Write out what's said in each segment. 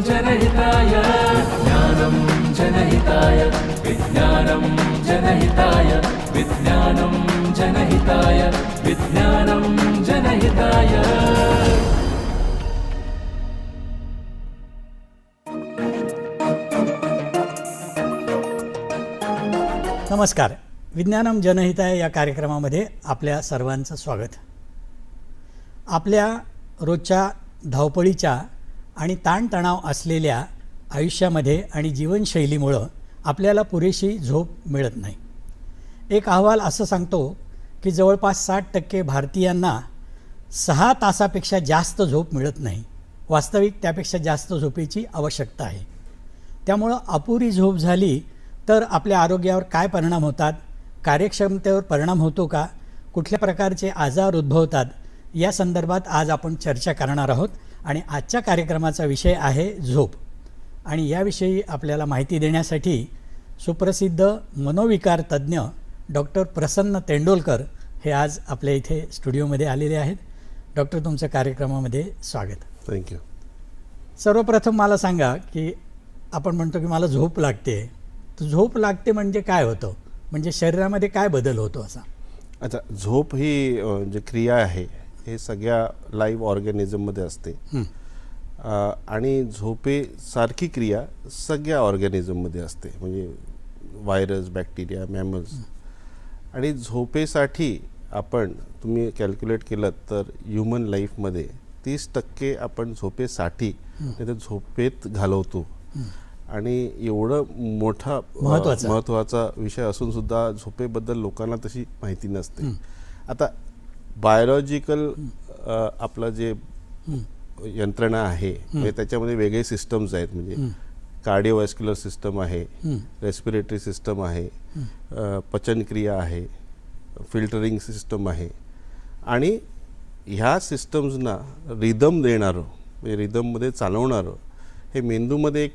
जनहिताय। जनहिताय। जनहिताय। जनहिताय। जनहिताय। नमस्कार. विज्ञानम जनहिताय या कार्यक्रमामध्ये आपल्या सर्वांचं स्वागत. आपल्या रोजच्या धावपळीच्या आणि ताणतणाव असलेल्या आयुष्यामध्ये आणि जीवनशैलीमुळं आपल्याला पुरेशी झोप मिळत नाही. एक अहवाल असं सांगतो की जवळपास साठ टक्के भारतीयांना सहा तासापेक्षा जास्त झोप मिळत नाही. वास्तविक त्यापेक्षा जास्त झोपेची आवश्यकता आहे. त्यामुळं अपुरी झोप झाली तर आपल्या आरोग्यावर काय परिणाम होतात? कार्यक्षमतेवर परिणाम होतो का? कुठल्या प्रकारचे आजार उद्भवतात? या संदर्भात आज आपण चर्चा करणार आहोत. आणि आजच्या कार्यक्रमाचा विषय आहे झोप. आणि याविषयी आपल्याला माहिती देण्यासाठी सुप्रसिद्ध मनोविकार तज्ज्ञ डॉक्टर प्रसन्न तेंडोलकर हे आज आपल्या इथे स्टुडिओमध्ये आलेले आहेत. डॉक्टर तुमचं कार्यक्रमामध्ये स्वागत. थँक्यू सर्वप्रथम मला सांगा की आपण म्हणतो की मला झोप लागते. तर झोप लागते म्हणजे काय होतं? म्हणजे शरीरामध्ये काय बदल होतो असा? अच्छा झोप ही जी क्रिया आहे हे सगळ्या लाईव्ह ऑर्गॅनिझममध्ये असते. आणि झोपेसारखी क्रिया सगळ्या ऑर्गॅनिझममध्ये असते. म्हणजे व्हायरस बॅक्टेरिया मॅमल्स आणि झोपेसाठी आपण तुम्ही कॅल्क्युलेट केलं तर ह्युमन लाईफमध्ये तीस टक्के आपण झोपेसाठी तर झोपेत घालवतो. आणि एवढं मोठा. महत्त्वाचा विषय असून सुद्धा झोपेबद्दल लोकांना तशी माहिती नसते. आता बायोलॉजिकल आपलं जे यंत्रणा आहे म्हणजे त्याच्यामध्ये वेगळे सिस्टम्स आहेत. म्हणजे कार्डिओवॅस्क्युलर सिस्टम आहे रेस्पिरेटरी सिस्टम आहे पचनक्रिया आहे फिल्टरिंग सिस्टम आहे. आणि ह्या सिस्टम्सना रिदम देणारं म्हणजे रिदममध्ये चालवणारं हे मेंदूमध्ये एक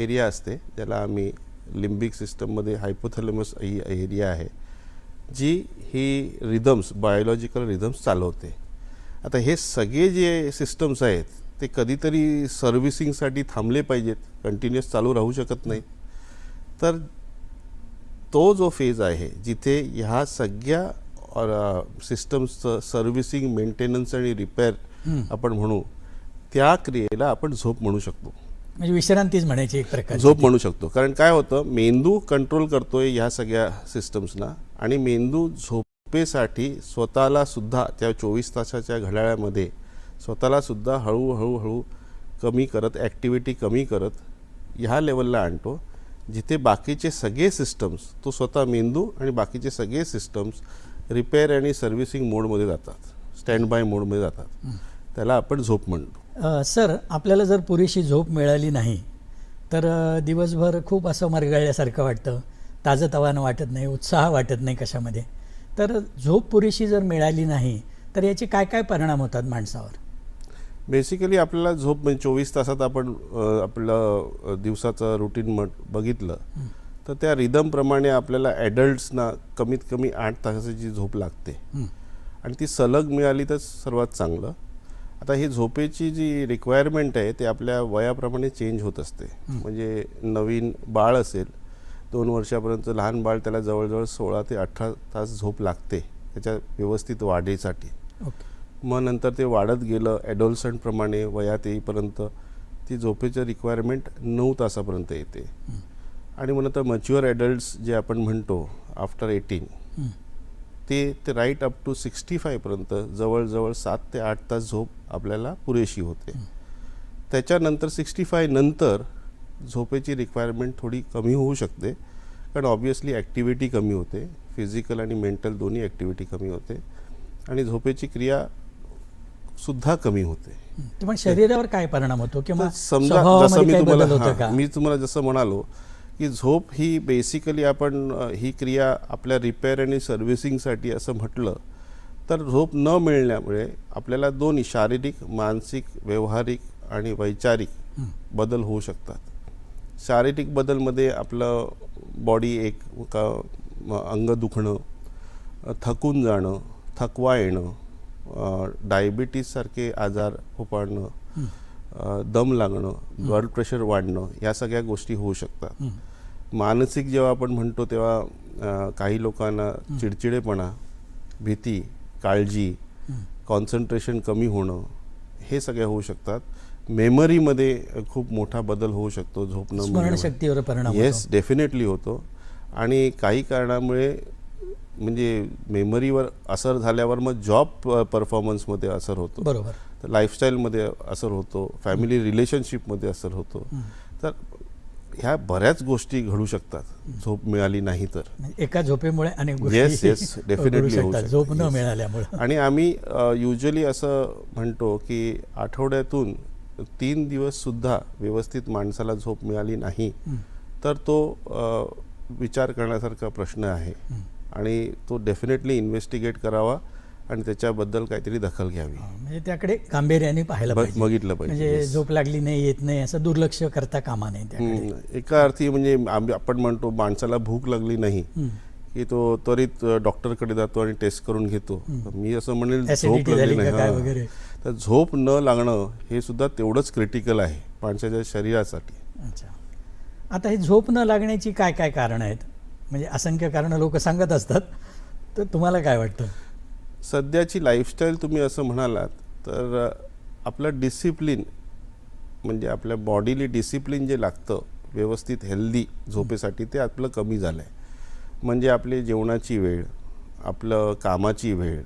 एरिया असते ज्याला आम्ही लिम्बिक सिस्टममध्ये हायपोथॅलमस ही एरिया आहे. जी ही रिदम्स बायोलॉजिकल रिदम्स चालवते. आता हे सगळे जे सिस्टम्स आहेत ते कधीतरी सर्व्हिसिंगसाठी थांबले पाहिजेत कंटिन्युअस चालू राहू शकत नाही. तर तो जो फेज आहे जिथे ह्या सगळ्या सिस्टम्सचं सर्व्हिसिंग मेंटेनन्स आणि रिपेअर आपण म्हणू त्या क्रियेला आपण झोप म्हणू शकतो. म्हणजे विश्रांतीच म्हणायची एक प्रकार झोप म्हणू शकतो. कारण काय होतं मेंदू कंट्रोल करतोय ह्या सगळ्या सिस्टम्सना आणि मेंदू झोपेसाठी स्वतःलासुद्धा त्या चोवीस तासाच्या घड्याळामध्ये स्वतःलासुद्धा हळूहळू हळू कमी करत ॲक्टिव्हिटी कमी करत ह्या लेवलला आणतो जिथे बाकीचे सगळे सिस्टम्स तो स्वतः मेंदू आणि बाकीचे सगळे सिस्टम्स रिपेअर आणि सर्व्हिसिंग मोडमध्ये जातात स्टँड बाय मोडमध्ये जातात. त्याला आपण झोप म्हणतो. सर आपल्याला जर पुरेशी झोप मिळाली नाही तर दिवसभर खूप असं मरगळल्यासारखं वाटतं. ताजंतवानं वाटत नाही उत्साह वाटत नाही कशामध्ये. तर झोप पुरेशी जर मिळाली नाही तर याचे काय काय परिणाम होतात माणसावर? बेसिकली आपल्याला झोप म्हणजे चोवीस तासात आपण आपलं दिवसाचं रुटीन म्हट बघितलं तर त्या रिदमप्रमाणे आपल्याला ॲडल्ट्सना कमीत कमी आठ तासाची झोप लागते. आणि ती सलग मिळाली तर सर्वात चांगलं. आता ही झोपेची जी रिक्वायरमेंट आहे ते आपल्या वयाप्रमाणे चेंज होत असते. म्हणजे नवीन बाळ असेल दोन वर्षापर्यंत लहान बाळ त्याला जवळजवळ सोळा ते अठरा तास झोप लागते त्याच्या व्यवस्थित वाढीसाठी. ओके. मग नंतर ते वाढत गेलं ॲडोल्संटप्रमाणे वयात येईपर्यंत ती झोपेचं रिक्वायरमेंट नऊ तासापर्यंत येते. आणि मग नंतर मच्युअर ॲडल्ट्स जे आपण म्हणतो आफ्टर एटीन. ते ते राईट अप टू सिक्स्टी फायपर्यंत जवळजवळ सात ते आठ तास झोप आपल्याला पुरेशी होते. त्याच्यानंतर सिक्स्टी फाय नंतर झोपेची रिक्वायरमेंट थोडी कमी होऊ शकते. कारण ऑब्वियसली ॲक्टिव्हिटी कमी होते. फिजिकल आणि मेंटल दोन्ही ॲक्टिव्हिटी कमी होते. आणि झोपेची क्रिया सुद्धा कमी होते. पण शरीरावर काय परिणाम होतो किंवा समजा जसं मी तुम्हाला मी तुम्हाला जसं म्हणालो की झोप ही बेसिकली आपण ही क्रिया आपल्या रिपेअर आणि सर्व्हिसिंगसाठी असं म्हटलं तर झोप न मिळण्यामुळे आपल्याला दोन्ही शारीरिक मानसिक व्यवहारिक आणि वैचारिक बदल होऊ शकतात. शारीरिक बदलमध्ये आपलं बॉडी एक का अंग दुखणं थकून जाणं थकवा येणं डायबिटीजसारखे आजार उपाडणं अ, दम लागणं ब्लड प्रेशर वाढणं या सगळ्या गोष्टी होऊ शकतात. मानसिक जेव्हा आपण म्हणतो तेव्हा काही लोकांना चिडचिडेपणा भीती काळजी कॉन्सन्ट्रेशन कमी होणं हे सगळ्या होऊ शकतात. मेमरीमध्ये खूप मोठा बदल होऊ शकतो झोप न स्मरणशक्तीवर परिणाम येस डेफिनेटली होतो. आणि काही कारणामुळे म्हणजे मेमरीवर असर झाल्यावर मग जॉब परफॉर्मन्समध्ये असर होतो. बरोबर. तर लाईफस्टाईलमध्ये असर होतो फॅमिली रिलेशनशिपमध्ये असर होतो. तर ह्या बऱ्याच गोष्टी घडू शकतात. झोप मिळाली नाही तर. म्हणजे एका झोपेमुळे अनेक गोष्टी definitely घडू होऊ शकतात. झोप न. मिळाल्यामुळे. आणि आम्ही युजली असं म्हणतो की आठवड्यातून तीन दिवस सुद्धा व्यवस्थित माणसाला झोप मिळाली नाही तर तो विचार करण्यासारखा प्रश्न आहे. आणि तो डेफिनेटली इन्व्हेस्टिगेट करावा आणि त्याच्याबद्दल काहीतरी दखल घ्यावी. म्हणजे त्याकडे गांभीर्याने पाहायला बघितलं पाहिजे, म्हणजे. झोप लागली नाही येत नाही असं दुर्लक्ष करता कामा नाही एका अर्थी म्हणजे आपण म्हणतो माणसाला भूक लागली नाही. की तो त्वरित डॉक्टरकडे जातो आणि टेस्ट करून घेतो. मी असं म्हणेल झोप लागली नाही. वगैरे. तर झोप न लागणं हे सुद्धा तेवढंच क्रिटिकल आहे माणसाच्या शरीरासाठी. अच्छा. आता हे झोप न लागण्याची काय काय कारणं आहेत? म्हणजे असंख्य कारणं लोक सांगत असतात. तर तुम्हाला काय वाटतं? सध्याची लाईफस्टाईल तुम्ही असं म्हणालात तर आपलं डिसिप्लिन म्हणजे आपल्या बॉडीली डिसिप्लिन जे लागतं व्यवस्थित हेल्दी झोपेसाठी ते आपलं कमी झालं आहे म्हणजे आपली जेवणाची वेळ आपलं कामाची वेळ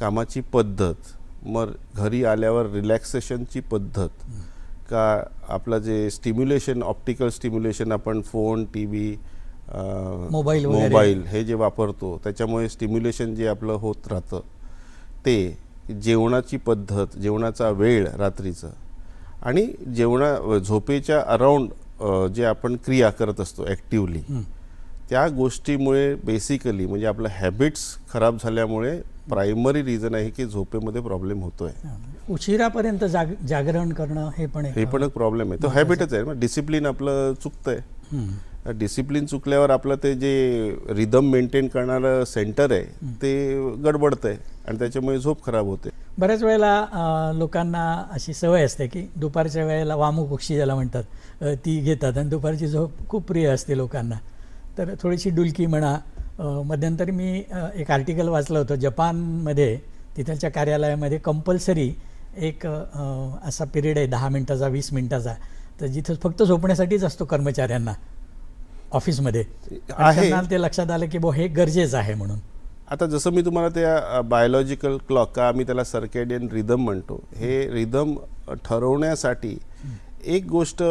कामाची पद्धत मग घरी आल्यावर रिलॅक्सेशनची पद्धत का आपलं जे स्टिम्युलेशन ऑप्टिकल स्टिम्युलेशन आपण phone T V mobile. Mobile हे जे वापरतो त्याच्यामुळे स्टिम्युलेशन जे आपलं होत राहतं ते जेवणाची पद्धत जेवणाचा वेळ रात्रीचं आणि जेवणा झोपेच्या अराउंड जे आपण क्रिया करत असतो ॲक्टिवली त्या गोष्टीमुळे बेसिकली म्हणजे आपलं हॅबिट्स खराब झाल्यामुळे प्रायमरी रिझन आहे की झोपेमध्ये प्रॉब्लेम होतोय. उशिरापर्यंत जाग जागरण करणं हे पण हे पण एक प्रॉब्लेम आहे. तो हॅबिटच आहे. ना डिसिप्लिन आपलं चुकतंय. डिसिप्लिन चुकल्यावर आपलं ते जे रिदम मेंटेन करणारं सेंटर आहे ते गडबडतं आहे आणि त्याच्यामुळे झोप खराब होते. बऱ्याच वेळेला लोकांना अशी सवय असते की दुपारच्या वेळेला वामू पक्षी ज्याला म्हणतात ती घेतात आणि दुपारची झोप खूप प्रिय असते लोकांना. तर थोडीशी डुलकी म्हणा. मध्यंतरी मी एक आर्टिकल वाचलं होतं जपानमध्ये. तिथलच्या कार्यालयामध्ये कंपल्सरी एक असा पिरियड आहे दहा मिनटाचा वीस मिनटाचा. तर जिथं फक्त झोपण्यासाठीच असतो कर्मचाऱ्यांना ऑफिसमध्ये. ते लक्षात आलं की बो हे गरजेचं आहे म्हणून. आता जसं मी तुम्हाला त्या बायोलॉजिकल क्लॉक का आम्ही त्याला सर्केडियन रिदम म्हणतो हे रिदम ठरवण्यासाठी एक गोष्ट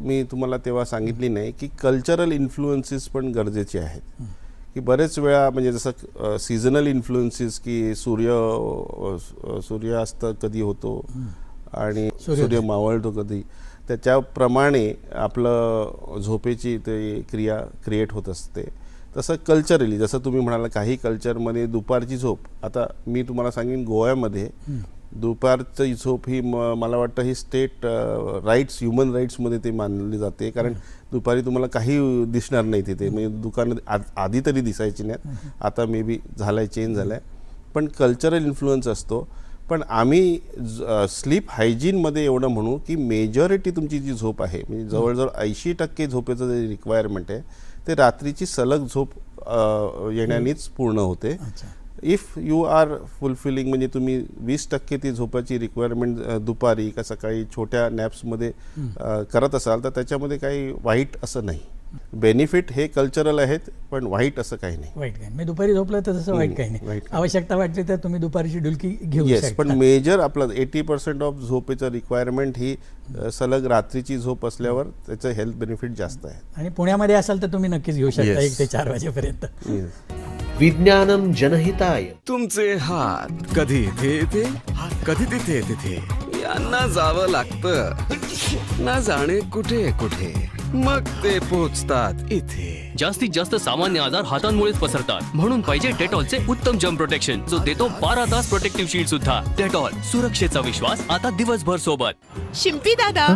मी तुम्हाला तेव्हा सांगितली नाही की कल्चरल इन्फ्लुएन्सेस पण गरजेचे आहेत. की बरेच वेळा म्हणजे जसं सीझनल इन्फ्लुएन्सेस की सूर्य सूर्यास्त कधी होतो आणि. सूर्य मावळतो कधी त्याच्याप्रमाणे आपलं झोपेची ते क्रिया क्रिएट होत असते. तसं कल्चरली जसं तुम्ही म्हणाला काही कल्चरमध्ये दुपारची झोप आता मी तुम्हाला सांगेन गोव्यामध्ये दुपारची झोप ही म मला वाटतं ही स्टेट राईट्स ह्युमन राईट्समध्ये ते मानली जाते. कारण दुपारी तुम्हाला काही दिसणार नाही तिथे. म्हणजे दुकानं आ- आधी तरी दिसायची नाहीत. आता मे बी झालाय चेंज झालाय. पण कल्चरल इन्फ्लुअन्स असतो. पण आम्ही स्लीप हायजीनमध्ये एवढं म्हणू की मेजॉरिटी तुमची जी झोप आहे म्हणजे जवळजवळ ऐंशी टक्के झोपेचं जे रिक्वायरमेंट आहे ते रात्रीची सलग झोप येण्यानेच पूर्ण होते. अच्छा. इफ यू आर फुलफिलिंग म्हणजे तुम्ही वीस टक्के ती झोपाची रिक्वायरमेंट दुपारी का सकाळी छोट्या नॅप्समध्ये करत असाल तर त्याच्यामध्ये काही वाईट असं नाही. बेनिफिट हे कल्चरल आहेत पण वाईट असं काही नाही. वाईट काही. मी दुपारी झोपलं तर तसं वाईट काही नाही. आवश्यकता वाटली तर तुम्ही दुपारची डुलकी घेऊ येस पण मेजर आपलं एटी पर्सेंट ऑफ झोपेचं रिक्वायरमेंट ही सलग रात्रीची झोप असल्यावर त्याचं हेल्थ बेनिफिट जास्त आहे. आणि पुण्यामध्ये असाल तर तुम्ही नक्कीच घेऊ शकता. एक ते चार वाजेपर्यंत. विज्ञानम जनहिताय. तुमचे हात कधी इथे येते? कधी तिथे तिथे यांना जावं लागतं. ना जाणे कुठे कुठे? मग ते पोचतात इथे. जास्तीत जास्त सामान्य आजार हातांमुळेच पसरतात. म्हणून पाहिजे डेटॉलचे उत्तम जम प्रोटेक्शन जो देतो बारा तास प्रोटेक्टिव्ह शील्ड सुद्धा. डेटॉल सुरक्षेचा विश्वास आता दिवसभर सोबत. शिंपी दादा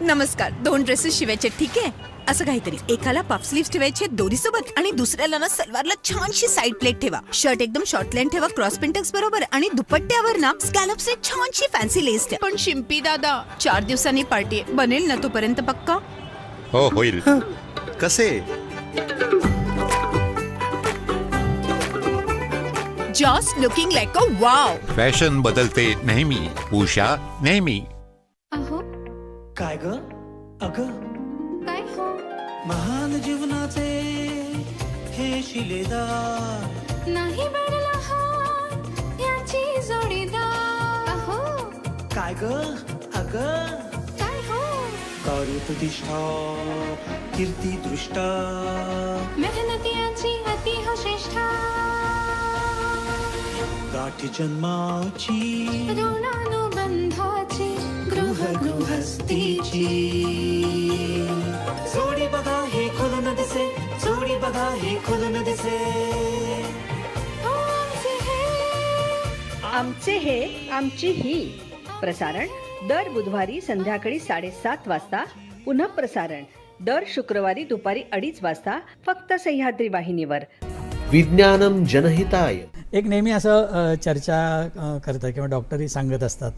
नमस्कार. दोन ड्रेसेस शिवायचे ठीक आहे? असं काहीतरी. एकाला पफ स्लीव्ह ठेवायचे दोरी सोबत आणि दुसऱ्याला ना सलवारला छानशी साईड प्लेट ठेवा. शर्ट एकदम शॉर्ट लाईन ठेवा क्रॉस पिंटक्स बरोबर. आणि दुपट्ट्यावर ना स्कॅलप्स छानशी फॅन्सी लेस ठेवा. पण शिंपी दादा चार दिवसांनी पार्टी बनेल ना तोपर्यंत पक्का? हो होईल. कसे? Just looking like a wow fashion बदलते नेहमी. उषा नेहमी. अहो. काय ग? अग. महान जीवनाचे हे शिलेदार. नाही मिळाला हा याची जोडीदार. अहो. काय ग? अग? काय हो? कार्यप्रतिष्ठा कीर्ती दृष्टा. मेहनती याची अति हो श्रेष्ठा. गाठी जन्माची ऋणानुबंधाची गृह गृहस्थीची. जोडी बघा हे खुलून दिसे जोडी बघा हे खुलून दिसे हो आमचे हे आमचे हे आमची ही। प्रसारण दर बुधवारी संध्याकाळी साडेसात वाजता पुन्हा प्रसारण दर शुक्रवारी दुपारी अडीच वाजता फक्त सह्याद्री वाहिनीवर। विज्ञानम जनहिताय। एक नेहमी असं चर्चा करतात किंवा डॉक्टरही सांगत असतात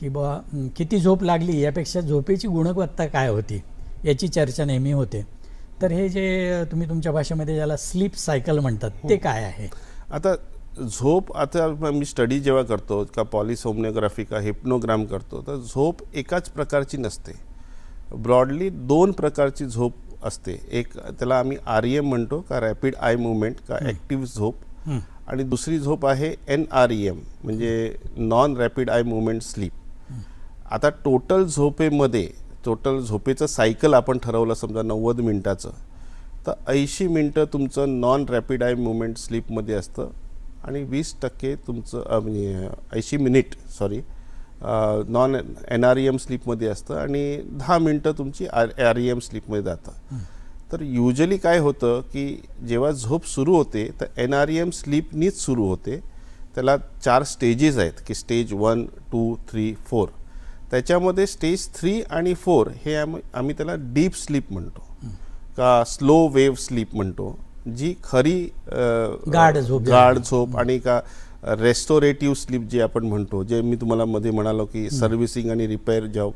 की बुवा हं, किती झोप लागली यापेक्षा झोपेची गुणवत्ता काय होती? याची चर्चा नेहमी होते. तर हे जे तुम्ही तुमच्या भाषेमध्ये ज्याला स्लीप सायकल म्हणतात ते काय आहे? आता झोप आता मी स्टडी जेव्हा करतो का पॉलिसोमनोग्राफी का हिप्नोग्राम करतो तर झोप एकाच प्रकारची नसते. ब्रॉडली दोन प्रकारची झोप असते. एक त्याला आम्ही आर एम म्हणतो का रॅपिड आय मुवमेंट का ॲक्टिव्ह झोप. आणि दुसरी झोप आहे एन आर ई एम म्हणजे non rapid eye movement sleep. आता टोटल झोपेमध्ये टोटल झोपेचं सायकल आपण ठरवलं समजा नव्वद मिनटाचं. तर ऐंशी मिनटं तुमचं नॉन रॅपिड आय मुवमेंट स्लीपमध्ये असतं आणि वीस टक्के तुमचं म्हणजे ऐंशी minute sorry non N R E M स्लीपमध्ये असतं आणि दहा मिनटं तुमची आर आर ई एम स्लीपमध्ये जातं तर युजली काय होतं की जेव्हा झोप सुरू होते तर एन आर ई एम स्लीपनीच सुरू होते. त्याला चार स्टेजेस आहेत की stage one two three four त्याच्यामध्ये स्टेज थ्री आणि फोर हे आम्ही आम्ही त्याला डीप स्लीप म्हणतो. का स्लो वेव्ह स्लीप म्हणतो जी खरी गाढ झोप गाढ झोप आणि का रेस्टोरेटिव्ह स्लीप जे आपण म्हणतो जे मी तुम्हाला मध्ये म्हणालो की सर्व्हिसिंग आणि रिपेअर जॉब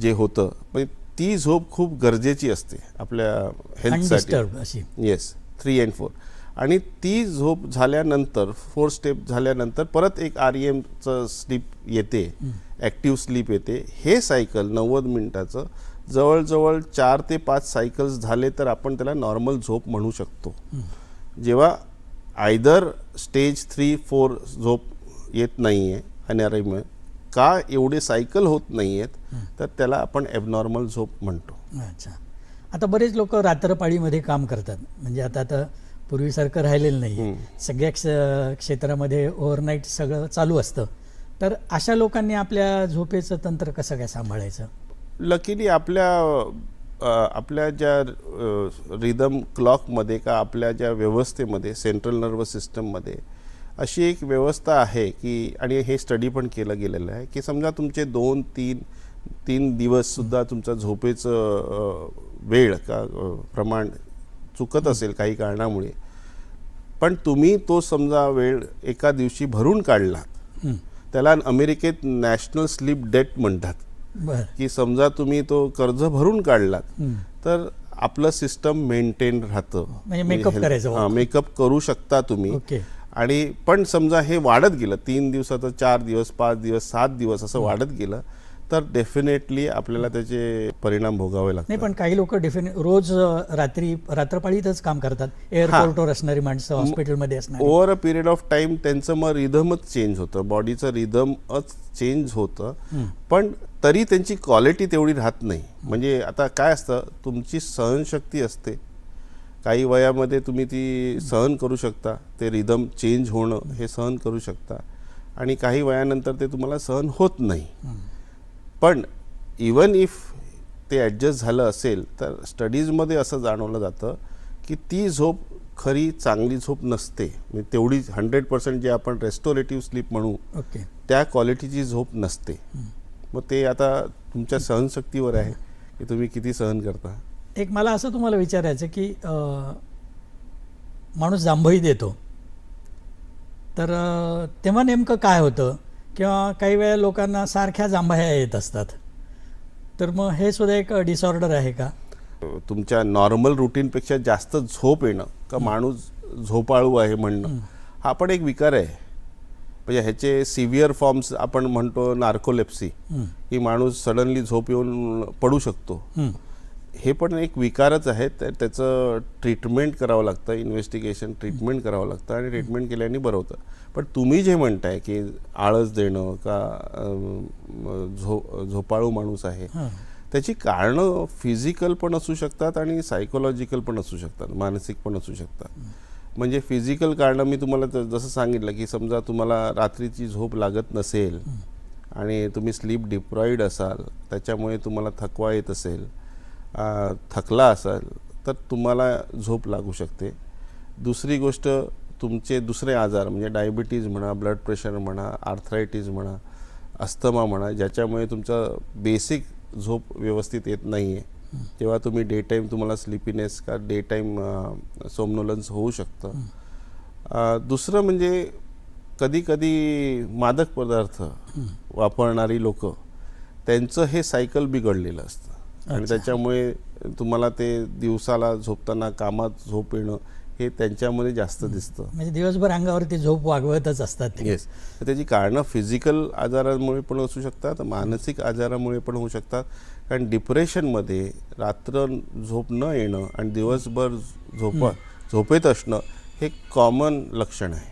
जे होतं पण ती झोप खूप गरजेची असते आपल्या हेल्थसाठी येस थ्री अँड फोर आणि ती झोप झाल्यानंतर फोर स्टेप झाल्यानंतर परत एक आर ई एमचं स्लीप येते ॲक्टिव्ह स्लीप येते. हे सायकल नव्वद मिनिटाचं जवळजवळ चार ते पाच सायकल्स झाले तर आपण त्याला नॉर्मल झोप म्हणू शकतो. जेव्हा आयदर स्टेज थ्री फोर झोप येत नाही आहे का एवढे सायकल होत नाही आहेत तर त्याला आपण ॲबनॉर्मल झोप म्हणतो. अच्छा. आता बरेच लोक रात्रपाळीमध्ये काम करतात. म्हणजे आता तर पूर्वीसारखं राहिलेलं नाही सगळ्या क्ष क्षेत्रामध्ये ओव्हरनाईट सगळं चालू असतं. तर अशा लोकांनी आपल्या झोपेचं तंत्र कसं काय सांभाळायचं? लकीली आपल्या आपल्या ज्या रिदम क्लॉकमध्ये का आपल्या ज्या व्यवस्थेमध्ये सेंट्रल नर्वस सिस्टममध्ये अशी एक व्यवस्था आहे की आणि हे स्टडी पण केलं गेलेलं आहे की समजा तुमचे दोन तीन तीन दिवससुद्धा तुमचा झोपेचं वेळ का प्रमाण चुकत असेल काही कारणामुळे. पण तुम्ही तो समजा वेळ एका दिवशी भरून काढला त्याला अमेरिकेत नॅशनल स्लीप डेट म्हणतात. की समजा तुम्ही तो कर्ज भरून काढलात तर आपलं सिस्टम मेंटेन राहतं. म्हणजे हां मेकअप करू शकता तुम्ही. आणि पण समजा हे वाढत गेलं तीन दिवसाचं चार दिवस पाच दिवस सात दिवस असं वाढत गेलं तर डेफिनेटली आपल्याला त्याचे परिणाम भोगावे लागतात. नाही पण काही लोक डेफिनेट रोज रात्री रात्रपाळीतच काम करतात. एअरपोर्टवर असणारी माणसं हॉस्पिटलमध्ये असणारी. Over a period of time त्यांचं मग रिदमच चेंज होतं. बॉडीचं रिदमच चेंज होतं. पण तरी त्यांची क्वालिटी तेवढी राहत नाही. म्हणजे आता काय असतं तुमची सहनशक्ती असते. काही वयामध्ये तुम्ही ती सहन करू शकता. ते रिदम चेंज होणं हे सहन करू शकता. आणि काही वयानंतर ते तुम्हाला सहन होत नाही. पण इवन इफ ते ॲडजस्ट झालं असेल तर स्टडीजमध्ये असं जाणवलं जातं की ती झोप खरी चांगली झोप नसते. म्हणजे तेवढी हंड्रेड पर्सेंट जे आपण रेस्टोरेटिव्ह स्लीप म्हणू ओके. त्या क्वालिटीची झोप नसते. मग ते आता तुमच्या सहनशक्तीवर आहे की तुम्ही किती सहन करता? एक मला असं तुम्हाला विचारायचं की माणूस जांभई देतो. तर तेव्हा नेमकं काय होतं? किंवा काही वेळा लोकांना सारख्या जांभया येत असतात. तर मग हे सुद्धा एक डिसऑर्डर आहे का? तुमच्या नॉर्मल रुटीनपेक्षा जास्त झोप येणं का माणूस झोपाळू आहे म्हणणं हा. पण एक विकार आहे. म्हणजे ह्याचे सिव्हिअर फॉर्म्स आपण म्हणतो नार्कोलेप्सी की माणूस सडनली झोप येऊन पडू शकतो. हं. पण एक विकारच आहे. त्या- त्याचं ट्रीटमेंट करावं लागतं इन्व्हेस्टिगेशन ट्रीटमेंट करावं लागतं आणि ट्रीटमेंट केल्याने बरं होतं. पण तुम्ही जे म्हणताय की आळस देणं का झो झोपाळू माणूस आहे त्याची कारणं फिजिकल पण असू शकतात आणि सायकोलॉजिकल पण असू शकतात मानसिक पण असू शकतात. म्हणजे फिजिकल कारणं मी तुम्हाला जसं सांगितलं की समजा तुम्हाला रात्रीची झोप लागत नसेल आणि तुम्ही स्लीप डिप्रॉईड असाल त्याच्यामुळे तुम्हाला थकवा येत असेल थकला असाल तर तुम्हाला झोप लागू शकते. दुसरी गोष्ट तुमचे दुसरे आजार म्हणजे डायबिटीज म्हणा ब्लड प्रेशर म्हणा आर्थरायटीज म्हणा अस्थमा म्हणा ज्याच्यामुळे तुमचं बेसिक झोप व्यवस्थित येत नाही आहे तेव्हा तुम्ही डे टाईम तुम्हाला स्लिपीनेस का डे टाईम सोमनोलन्स होऊ शकतं. दुसरं म्हणजे कधी कधी मादक पदार्थ वापरणारी लोक त्यांचं हे सायकल बिघडलेलं असतं. आणि त्याच्यामुळे तुम्हाला ते दिवसाला झोपताना कामात झोप येणं हे त्यांच्यामध्ये जास्त दिसतं. म्हणजे दिवसभर अंगावरती झोप वागवतच असतात ते. येस तर त्याची कारणं फिजिकल आजारांमुळे पण असू शकतात मानसिक आजारामुळे पण होऊ शकतात. कारण डिप्रेशनमध्ये रात्र झोप न येणं आणि दिवसभर झोपा झोपेत असणं हे कॉमन लक्षण आहे.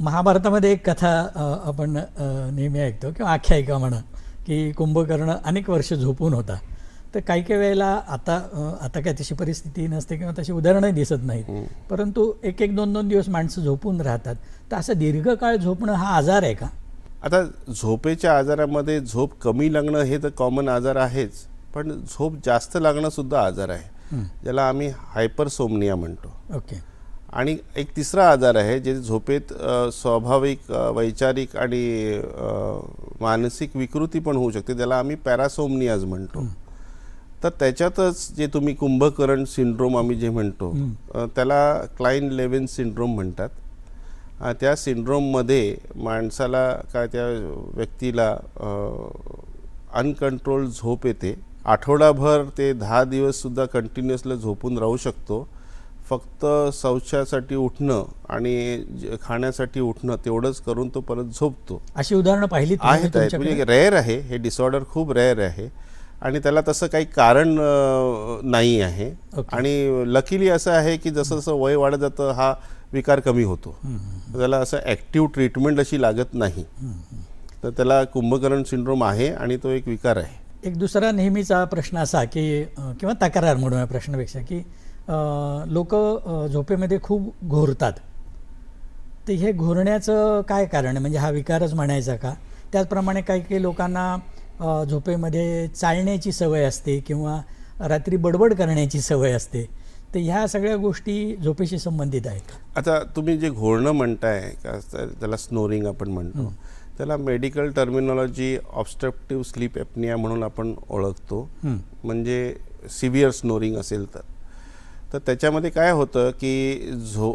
महाभारतामध्ये एक कथा आपण नेहमी ऐकतो किंवा आख्यायिका म्हणा की कुंभकर्ण अनेक वर्ष झोपून होता. तर काही काही वेळेला आता आता काय तशी परिस्थिती नसते किंवा तशी उदाहरणं दिसत नाहीत. परंतु एक एक दोन दोन दिवस माणसं झोपून राहतात. तर असं दीर्घकाळ झोपणं हा आजार आहे का? आता झोपेच्या आजारामध्ये झोप कमी लागणं हे तर कॉमन आजार आहेच. पण झोप जास्त लागणं सुद्धा आजार आहे. ज्याला आम्ही हायपरसोमनिया म्हणतो. ओके. आणि एक तिसरा आजार आहे जे झोपेत स्वाभाविक वैचारिक आणि मानसिक विकृती पण होऊ शकते त्याला आम्ही पॅरासोमनियाज म्हणतो. तर त्याच्यातच जे तुम्ही कुंभकर्ण सिंड्रोम आम्ही जे म्हणतो त्याला क्लाइन लेव्हन सिंड्रोम म्हणतात. त्या सिंड्रोममध्ये माणसाला काय त्या व्यक्तीला अनकंट्रोल झोप येते. आठवडाभर ते दहा दिवससुद्धा कंटिन्युअसली झोपून राहू शकतो. फक्त शौचासाठी उठणं आणि खाण्यासाठी उठणं तेवढंच करून तो परत झोपतो. अशी उदाहरणं पाहिली आहेत आहेत. म्हणजे रेअर आहे हे डिसऑर्डर खूप रेअर आहे. आणि त्याला तसं काही कारण नाही आहे. आणि लकीली असं आहे की जसं जसं वय वाढत जातं हा विकार कमी होतो. त्याला असं ॲक्टिव्ह ट्रीटमेंट अशी लागत नाही. तर त्याला कुंभकर्ण सिंड्रोम आहे आणि तो एक विकार आहे. एक दुसरा नेहमीचा प्रश्न असा की किंवा तक्रार म्हणूया या प्रश्नापेक्षा की लोक झोपेमध्ये खूप घोरतात. तर हे घोरण्याचं काय कारण आहे? म्हणजे हा विकारच म्हणायचा का? त्याचप्रमाणे काही काही लोकांना झोपेमध्ये चालण्याची सवय असते किंवा रात्री बडबड करण्याची सवय असते. तर ह्या सगळ्या गोष्टी झोपेशी संबंधित आहेत आता तुम्ही जे घोरणं म्हणताय का त्या- त्याला स्नोरिंग आपण म्हणतो त्याला medical terminology obstructive sleep apnea म्हणून आपण ओळखतो. म्हणजे सिव्हिअर स्नोरिंग असेल तर. तर त्याच्यामध्ये काय होतं की झो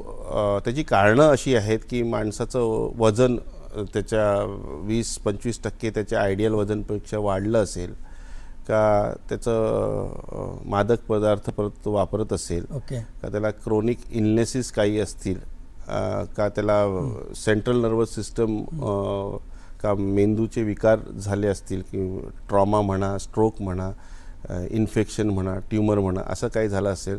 त्याची कारणं अशी आहेत की माणसाचं वजन त्याच्या वीस पंचवीस टक्के त्याच्या आयडियल वजनपेक्षा वाढलं असेल का त्याचं मादक पदार्थ परत तो वापरत असेल ओके. का त्याला क्रोनिक इलनेसेस काही असतील का त्याला सेंट्रल नर्वस सिस्टम का मेंदूचे विकार झाले असतील की ट्रॉमा म्हणा स्ट्रोक म्हणा इन्फेक्शन म्हणा ट्युमर म्हणा असं काही झालं असेल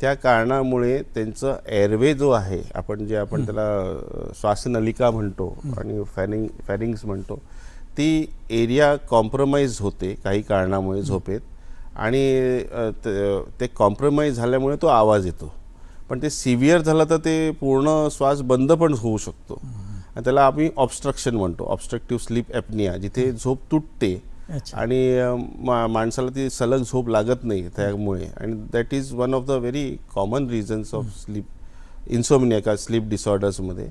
त्या कारणामुळे त्यांचं एअरवे जो आहे आपण जे आपण त्याला श्वासनलिका म्हणतो आणि फॅरिंग फॅरिंग्स म्हणतो ती एरिया कॉम्प्रोमाइज होते काही कारणामुळे झोपेत. आणि त- कॉम्प्रोमाइज झाल्यामुळे तो आवाज येतो. पण ते सिव्हिअर झालं तर ते पूर्ण श्वास बंद पण होऊ शकतो. आणि त्याला आम्ही ऑबस्ट्रक्शन म्हणतो ऑबस्ट्रक्टिव्ह स्लीप ॲपनिया जिथे झोप तुटते. आणि मा माणसाला ती सलग झोप लागत नाही त्यामुळे. आणि that is one of the very common reasons of sleep insomnia का स्लीप डिसऑर्डर्समध्ये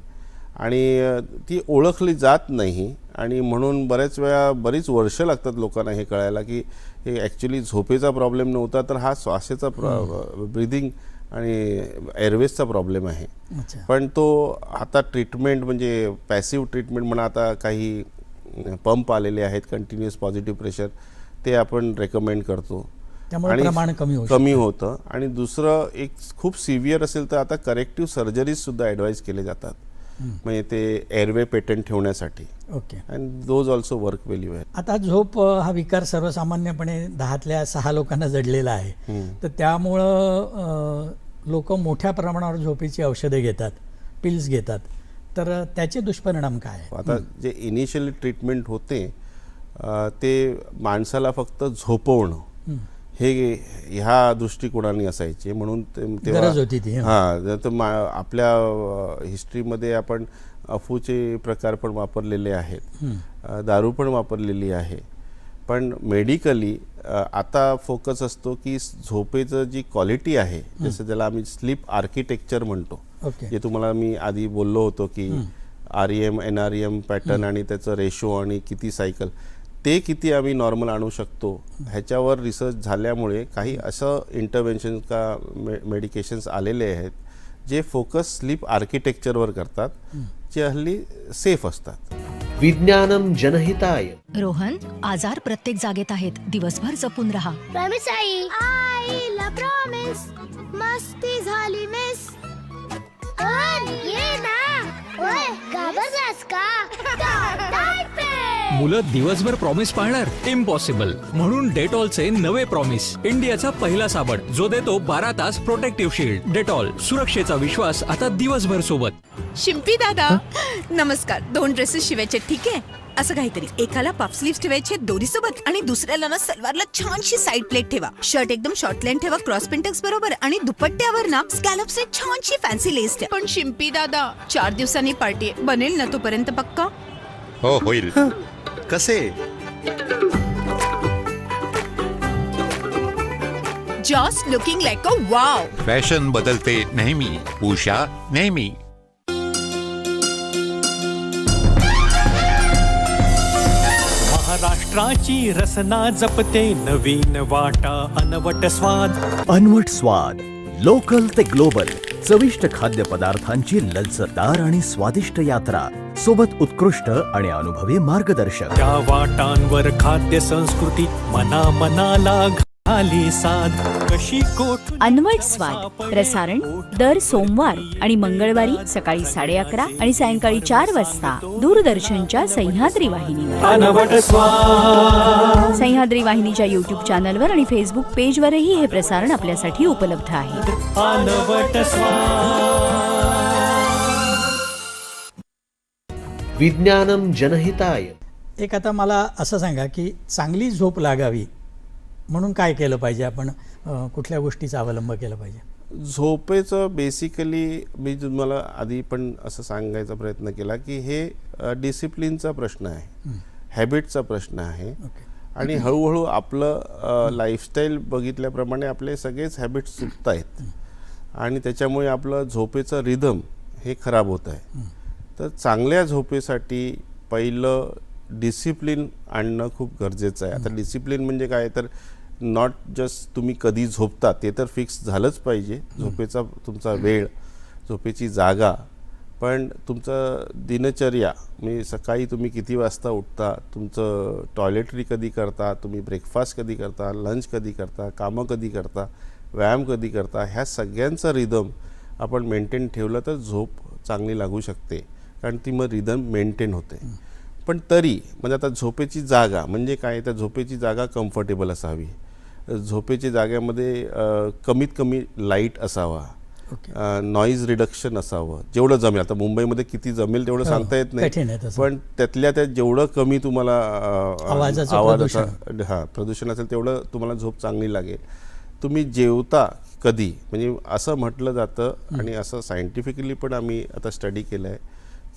आणि ती ओळखली जात नाही. आणि म्हणून बऱ्याच वेळा बरीच वर्ष लागतात लोकांना हे कळायला की हे ॲक्च्युली झोपेचा प्रॉब्लेम नव्हता तर हा श्वासेचा प्रॉ ब्रिदिंग आणि एअरवेजचा प्रॉब्लेम आहे. पण तो आता ट्रीटमेंट म्हणजे पॅसिव्ह ट्रीटमेंट म्हणा आता काही पंप आलेले आहेत कंटिन्युअस पॉझिटिव्ह प्रेशर ते आपण रेकमेंड करतो. त्यामुळे प्रमाण कमी होतं. आणि दुसरं एक खूप सिव्हिअर असेल तर आता करेक्टिव्ह सर्जरीज सुद्धा ॲडवाईज केले जातात. म्हणजे ते एअरवे पेटंट ठेवण्यासाठी. Okay. And those also work valley well आता झोप हा विकार सर्वसामान्यपणे दहातल्या सहा लोकांना जडलेला आहे. तर त्यामुळं लोक मोठ्या प्रमाणावर झोपेची औषधे घेतात पिल्स घेतात. तर त्याचे दुष्परिणाम काय आता जे इनिशियली ट्रीटमेंट होते ते माणसाला फक्त झोपवणं हे. ह्या दृष्टिकोनाने असायचे. म्हणून ते- गरज होती ती, हं. तर मा आपल्या हिस्ट्रीमध्ये आपण अफूचे प्रकार पण वापरलेले आहेत. दारू पण वापरलेली आहे. पण मेडिकली आता फोकस असतो की झोपेचं जी क्वालिटी आहे जसं ज्याला आम्ही स्लीप आर्किटेक्चर म्हणतो ओके जे तुम्हाला मी आधी बोललो होतो की R E M N R E M pattern आणि त्याचं रेशो आणि किती सायकल ते किती आम्ही नॉर्मल आणू शकतो ह्याच्यावर रिसर्च झाल्यामुळे काही असं इंटरव्हेन्शन का मे मेडिकेशन्स आलेले आहेत जे फोकस स्लीप आर्किटेक्चरवर करतात जे हल्ली सेफ असतात. विज्ञानम जनहिताय. रोहन आजार प्रत्येक जागेत आहेत. दिवसभर जपून राहा. प्रॉमिस आई. आईला प्रॉमिस मस्ती झाली मिस मुलं दिवसभर प्रॉमिस पाळणार? इम्पॉसिबल म्हणून डेटॉलचे नवे प्रॉमिस इंडियाचा पहिला साबण. जो देतो बारा तास प्रोटेक्टिव्ह शील्ड डेटॉल सुरक्षेचा विश्वास आता दिवसभर सोबत. शिंपी दादा नमस्कार. दोन ड्रेसेस शिवायचे ठीक आहे? असं काहीतरी. एकाला पफ स्लीव्ह ठेवायचे दोरी सोबत आणि दुसऱ्याला ना सलवारला छानशी साईड प्लेट ठेवा. शर्ट एकदम शॉर्ट लाईन ठेवा क्रॉस पिंटक्स बरोबर. आणि दुपट्ट्यावर ना स्कॅलप से छानशी फॅन्सी लेस ठेवा. पण शिंपी दादा चार दिवसांनी पार्टी बनेल ना तोपर्यंत पक्का? हो होईल. कसे? Just looking like a wow fashion बदलते नेहमी. उषा नेहमी. महाराष्ट्राची रसना जपते नवीन वाटा अनवट स्वाद. अनवट स्वाद लोकल ते ग्लोबल चविष्ट खाद्यपदार्थांची लज्जतदार आणि स्वादिष्ट यात्रा सोबत उत्कृष्ट आणि अनुभवी मार्गदर्शक. त्या वाटांवर खाद्य संस्कृती मना मनाला घाली साध कशी कोठ अनवट स्वाद. प्रसारण दर सोमवार आणि मंगळवारी सकाळी साडे अकरा आणि सायंकाळी चार वाजता. दूरदर्शनच्या सह्याद्री वाहिनीवर अनवट स्वाद. सह्याद्री वाहिनीच्या युट्यूब चॅनलवर आणि फेसबुक पेजवरही हे प्रसारण आपल्यासाठी उपलब्ध आहे. विज्ञानम जनहिताय. एक आता मला असं सांगा की चांगली झोप लागावी म्हणून काय केलं पाहिजे आपण? कुठल्या गोष्टीचा अवलंब केला पाहिजे? झोपेचं बेसिकली मी तुम्हाला आधी पण असं सांगायचा प्रयत्न केला की हे डिसिप्लिनचा प्रश्न आहे. हॅबिटचा प्रश्न आहे. आणि हळूहळू आपलं लाईफस्टाईल बघितल्याप्रमाणे आपले सगळेच हॅबिट सुटत आहेत. आणि त्याच्यामुळे आपलं झोपेचं रिदम हे खराब होत आहे. तर चांगल्या झोपेसाठी पहिलं डिसिप्लिन आणणं खूप गरजेचं आहे. आता डिसिप्लिन म्हणजे काय? तर नॉट जस्ट तुम्ही कधी झोपता ते तर फिक्स झालंच पाहिजे. झोपेचा तुमचा वेळ झोपेची जागा. पण तुमचं दिनचर्या म्हणजे सकाळी तुम्ही किती वाजता उठता तुमचं टॉयलेटरी कधी करता तुम्ही ब्रेकफास्ट कधी करता लंच कधी करता कामं कधी करता व्यायाम कधी करता ह्या सगळ्यांचं रिदम आपण मेंटेन ठेवलं तर झोप चांगली लागू शकते. कारण ती मग रिदम मेंटेन होते. पण तरी म्हणजे आता झोपेची जागा म्हणजे काय? तर झोपेची जागा कम्फर्टेबल असावी. झोपेच्या जाग्यामध्ये कमीत कमी लाइट असावा. नॉईज रिडक्शन असावं. जेवढं जमेल आता मुंबईमध्ये किती जमेल तेवढं हो, सांगता येत नाही. पण त्यातल्या त्यात जेवढं कमी तुम्हाला आवाजाचा हा प्रदूषण असेल तेवढं तुम्हाला झोप चांगली लागेल. तुम्ही जेवता कधी? म्हणजे असं म्हटलं जातं आणि असं सायंटिफिकली पण आम्ही आता स्टडी केलं आहे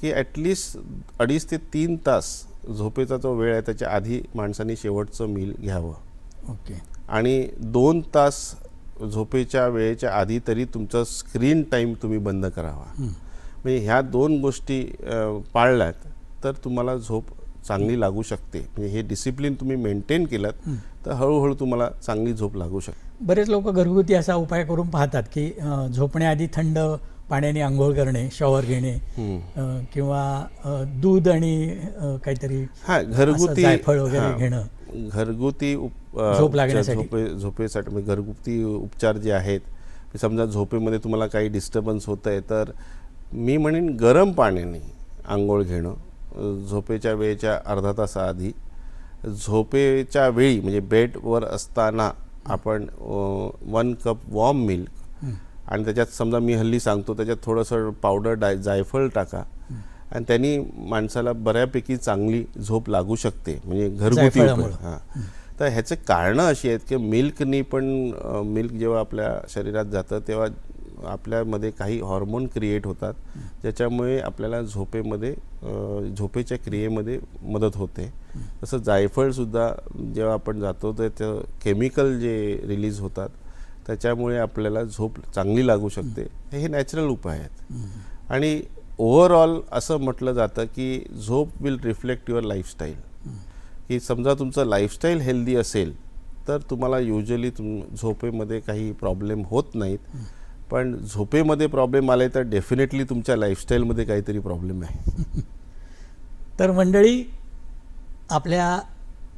की ॲटलिस्ट अडीच ते तीन तास झोपेचा जो वेळ आहे त्याच्या आधी माणसाने शेवटचं मील घ्यावं. ओके. आणि दोन तास झोपेच्या वेळेच्या आधी तरी तुमचा स्क्रीन टाईम तुम्ही बंद करावा. म्हणजे ह्या दोन गोष्टी पाळल्यात तर तुम्हाला झोप चांगली लागू शकते. म्हणजे हे डिसिप्लिन तुम्ही मेंटेन केलात तर हळूहळू तुम्हाला चांगली झोप लागू शकते बरेच लोक घरगुती असा उपाय करून पाहतात की झोपण्याआधी थंड पाण्याने आंघोळ करणे शॉवर घेणे किंवा दूध आणि काहीतरी हा घरगुती जायफळ वगैरे घेणं. घरगुती उप- झोप झोपेसाठी म्हणजे घरगुती उपचार जे आहेत समजा झोपेमध्ये तुम्हाला काही डिस्टर्बन्स होत आहे तर मी म्हणेन गरम पाण्याने आंघोळ घेणं झोपेच्या वेळेच्या अर्धा तासाआधी झोपेच्या वेळी म्हणजे बेडवर असताना आपण वन कप वॉर्म मिल्क आणि त्याच्यात समजा मी हल्ली सांगतो त्याच्यात थोडंसं पावडर डाय जायफळ टाका. आणि त्यांनी माणसाला बऱ्यापैकी चांगली झोप लागू शकते. म्हणजे घरगुती हां. तर ह्याचे कारणं अशी आहेत की मिल्कनी पण मिल्क जेव्हा आपल्या शरीरात जातं तेव्हा आपल्यामध्ये काही हॉर्मोन क्रिएट होतात ज्याच्यामुळे आपल्याला झोपेमध्ये झोपेच्या क्रियेमध्ये मदत होते. तसं जायफळसुद्धा जेव्हा आपण जातो तर त्याचं केमिकल जे रिलीज होतात त्याच्यामुळे आपल्याला झोप चांगली लागू शकते. हे नॅचरल उपाय आहेत. आणि ओव्हरऑल असं म्हटलं जातं की झोप विल रिफ्लेक्ट युअर लाईफस्टाईल. की समजा तुमचं लाईफस्टाईल हेल्दी असेल तर तुम्हाला युजली तुम झोपेमध्ये काही प्रॉब्लेम होत नाहीत. पण झोपेमध्ये प्रॉब्लेम आले तर डेफिनेटली तुमच्या लाईफस्टाईलमध्ये काहीतरी प्रॉब्लेम आहे. तर मंडळी आपल्या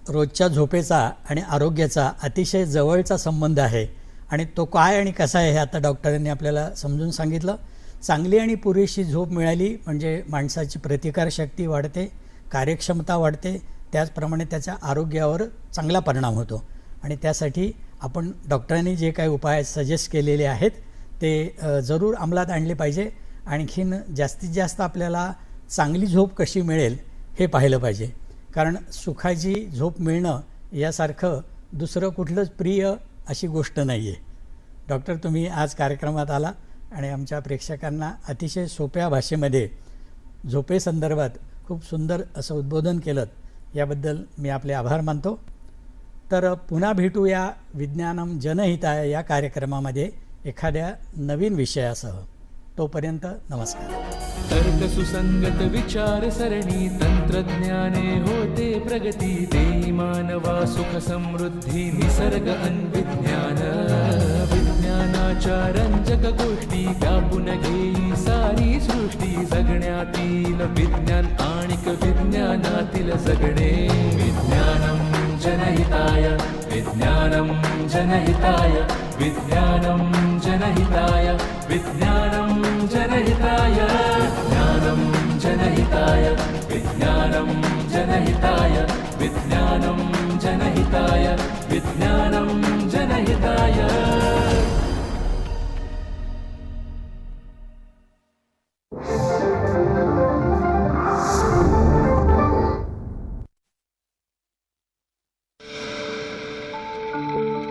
रोजच्या झोपेचा आणि आरोग्याचा अतिशय जवळचा संबंध आहे. आणि तो काय आणि कसा आहे हे आता डॉक्टरांनी आपल्याला समजून सांगितलं. चांगली आणि पुरेशी झोप मिळाली म्हणजे माणसाची प्रतिकारशक्ती वाढते कार्यक्षमता वाढते त्याचप्रमाणे त्याच्या आरोग्यावर चांगला परिणाम होतो. आणि त्यासाठी आपण डॉक्टरांनी जे काही उपाय सजेस्ट केलेले आहेत ते जरूर अंमलात आणले पाहिजे. आणखीन जास्तीत जास्त आपल्याला चांगली झोप कशी मिळेल हे पाहिलं पाहिजे. कारण सुखाची झोप मिळणं यासारखं दुसरं कुठलंच प्रिय अशी गोष्ट नाही आहे डॉक्टर तुम्ही आज कार्यक्रमात आला. आणि आमच्या प्रेक्षकांना अतिशय सोप्या भाषेमध्ये झोपेसंदर्भात खूप सुंदर असं उद्बोधन केलं याबद्दल मी आपले आभार मानतो. तर पुन्हा भेटूया विज्ञानम जनहिताय या कार्यक्रमामध्ये एखाद्या नवीन विषयासह. तोपर्यंत नमस्कार. तर्क सुसंगत विचार सरणी तंत्रज्ञाने होते प्रगती देई मानवा सुख समृद्धी निसर्ग अन्विज्ञान जीवनाच्या रंजक गोष्टी व्यापून घेई सारी सृष्टी. जगण्यातील विज्ञान आणिक विज्ञानातील जगणे. विज्ञानम जनहिताय विज्ञानम जनहिताय विज्ञानम जनहिताय विज्ञानम जनहिताय. विज्ञानम जनहिताय विज्ञानम जनहिताय विज्ञानम जनहिताय विज्ञानम जनहिताय.